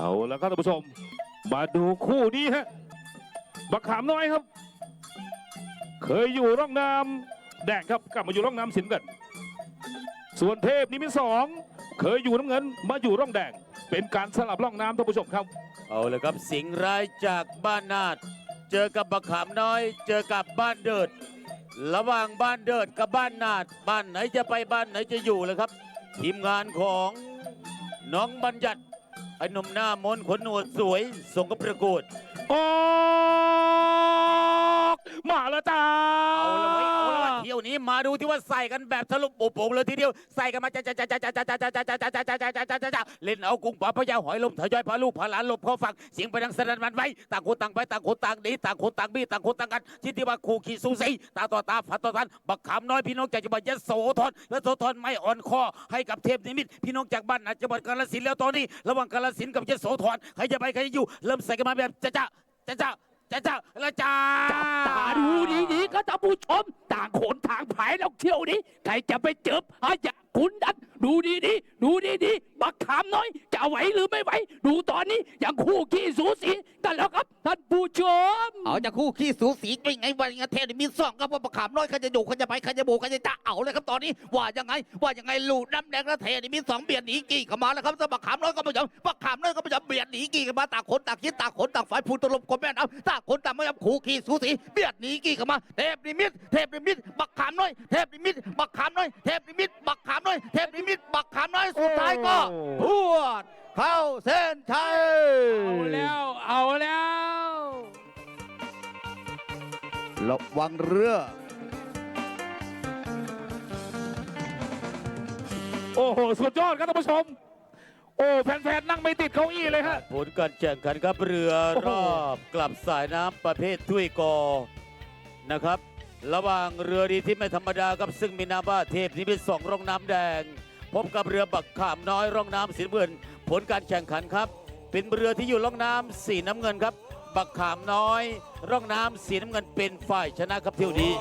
เอาแล้วครับท่านผู้ชม มาดูคู่นี้ฮะบักขามน้อยครับ เคยอยู่ร่องน้ำแดงครับกลับมาอยู่ร่องน้ำสินกัน ส่วนเทพนิมิตสองเคยอยู่น้ำเงินมาอยู่ร่องแดง เป็นการสลับร่องน้ำท่านผู้ชมครับ เอาเลยครับสิงห์ร้ายจากบ้านนาดเจอกับบักขามน้อย เจอกับบ้านเดิด ระหว่างบ้านเดิดกับบ้านนาดบ้านไหนจะไปบ้านไหนจะอยู่เลยครับ ทีมงานของน้องบัญญัติ ไอ้หนุ่มหน้ามนต์ขนหนวดสวย ส่งกับประกวด ออกมาแล้วจ้า เอาละ นี้มาดูที่ว่าใส่กันแบบทะลุโป่งเลยทีเดียวใส่กันมาจ้าจ้าจ้าจ้าจ้าจ้าจ้าจ้าจ้าจ้าจ้าจ้าจ้าจ้าจ้าจ้าเล่นเอากุ้งปลาพะยาหอยลมทยอยพาลูกพาหลานหลบเข้าฝั่งเสียงไปดังสนั่นหวันไหวต่างคนต่างไปต่างคนต่างหนีต่างคนต่างบี้ต่างคนต่างกันที่ที่ว่าคู่ขี่สู้สีตาต่อตาฝันต่อฟันบักขามน้อยพี่น้องจากจังหวัดยโสธรยโสธรไม่อ่อนคอให้กับเทพนิมิตพี่น้องจากบ้านนาจังหวัดกาฬสินธุ์แล้วตอนนี้ ระหว่างกาฬสินธุ์กับยโสธรใครจะไปใครจะอยู่ เริ่มใส่กันมาแบบจ้าจ้าจ้าจ้าจ้าจ้าจ้าจับตาดู ดีๆก็ท่านผู้ชมต่างขนทางผายแล้วเที่ยวนี้ใครจะไปเจออาอยาขุนดันดูดีดีดูดีๆบักขามน้อย จะไหวหรือไม่ไหว ดูตอนนี้อยังคู่ขี้สูสีกันแล้วครับท่านผู้ชม เอาจากคู่ขี้สูสีเป็นไงวันงเทพมีสองครับว่าประขามน้อยใครจะอยู่ใครจะไปใครจะโบกใครจะจะเอาเลยครับตอนนี้ว่ายังไง ว่ายังไงลูกน้ำแดงและเทพมีสองเบียดหนีกี่เข้ามาแล้วครับสำหรับประขามน้อยก็ไม่ยอมประขามน้อยก็ไม่ยอมเบียดหนีกี่เข้ามาต่างคนต่างคิดต่างคนต่างฝ่ายพูดตลบกบแม่น้ำต่างคนต่างไม่ยอมคู่ขี้สูสีเบียดหนีกี่เข้ามาเทพนิมิตเทพนิมิตบักขามน้อยเทพนิมิตบักขามน้อยเทพนิมิตบักขามน้อยเทพนิมิตบักขามน้อยสุดท้ายก็ เข้าเส้นชัยเอาแล้ว เอาแล้ว ระวังเรือ โอ้โห สุดยอดครับท่านผู้ชม โอ้แฟนๆนั่งไม่ติดเก้าอี้เลยฮะ ผลการแข่งขันครับเรือโอ้โหรอบกลับสายน้ำประเภทถ้วยกอนะครับ ระหว่างเรือดีที่ไม่ธรรมดาครับซึ่งมีนามว่าเทพนิมิตสองร่องน้ำแดง พบกับเรือบักขามน้อยร่องน้ำสีน้ำเงิน ผลการแข่งขันครับ เป็นเรือที่อยู่ร่องน้ำสีน้ำเงินครับ บักขามน้อย ร่องน้ำสีน้ำเงินเป็นฝ่ายชนะครับเที่ยวนี้